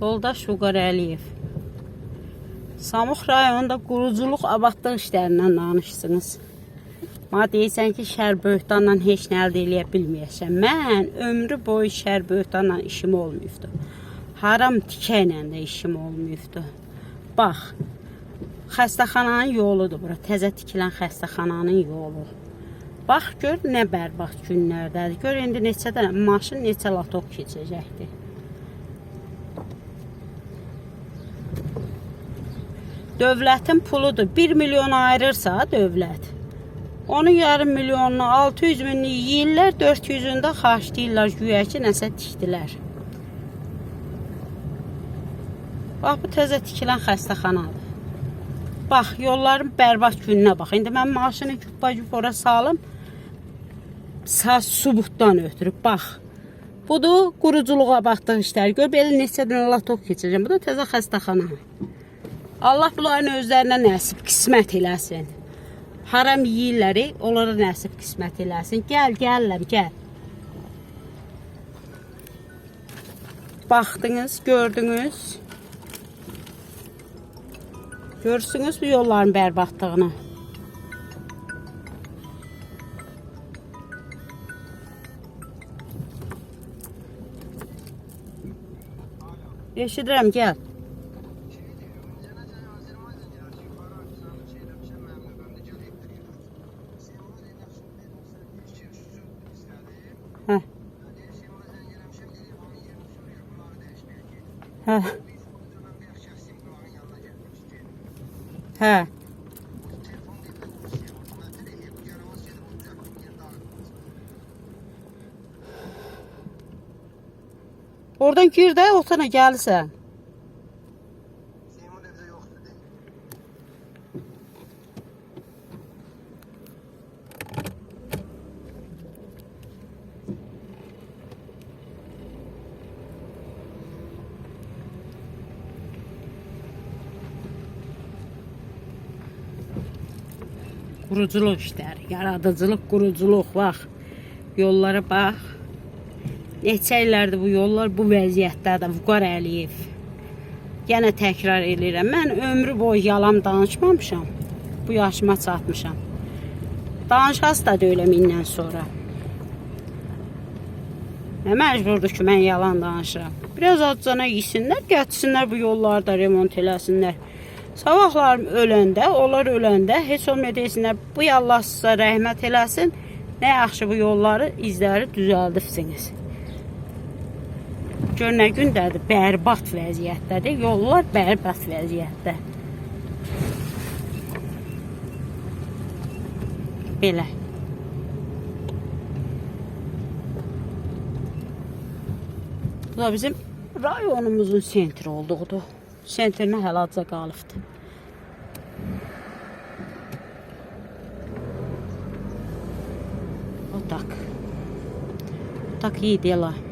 Yoldaş Vüqar Əliyev. Samux rayonunda quruculuq abadlıq işlərindən danışsınız. Mənə deyirsən ki, şər böhtanla heç nə əldə eləyə bilməyəsən. Mən ömrü boyu şər böhtanla işim olmayıbdı. Haram tikəylə də işim olmayıbdı. Bax, xəstəxananın yoludur bura. Təzə tikilən xəstəxananın yolu. Bax gör nə bərbad günlərdədir. Gör indi neçə dənə maşın, neçə latok keçəcəkdir. Dövlətin puludur. 1 milyon ayırırsa dövlət. Onun yarım milyonunu, 600 minini yeyirlər, 400-ünü də xarclayırlar güya ki, nəsə tikdilər. Bax, bu təzə tikilən xəstəxanadır. Bax, yolların bərbad gününə bax. İndi mən maşını küp ora salım. Sağ subutdan ötürü. Bax. Budur quruculuğa baxdıq işlər. Gör belə neçə dənə latok keçəcəm. Bu da təzə xəstəxana. Allah bunların özlərinə nəsib qismət eləsin. Haram yeyirlər, onlara nəsib qismət eləsin. Gəl, gəllər, gəl. Baxdınız, gördünüz. Görürsünüz bu yolların bərbadlığını. Eşidirəm, gəl. Hə. Hə. Oradan gir də, o tana Quruculuq işləri, yaradıcılıq, quruculuq, bax. Yollara bax. Neçə illərdir bu yollar bu vəziyyətdədir. Vüqar Əliyev. Yenə təkrar eləyirəm. Mən ömrü boyu yalan danışmamışam. Bu yaşıma çatmışam. Danışası da deyiləm indən sonra. Nə məcburdur ki, mən yalan danışıram. Biraz acına yesinlər, gətirsinlər bu yolları da remont eləsinlər. Sabahlar öləndə, onlar öləndə heç olmaya desinlər, bu Allah sizə rəhmət eləsin. Nə yaxşı bu yolları, izləri düzəldirsiniz. Gör nə gündədir, bərbad vəziyyətdədir. Yollar bərbad vəziyyətdə. Belə. Bu da bizim rayonumuzun sentri olduğudur. Shantir na halaadza gaalifta Вот так. Вот.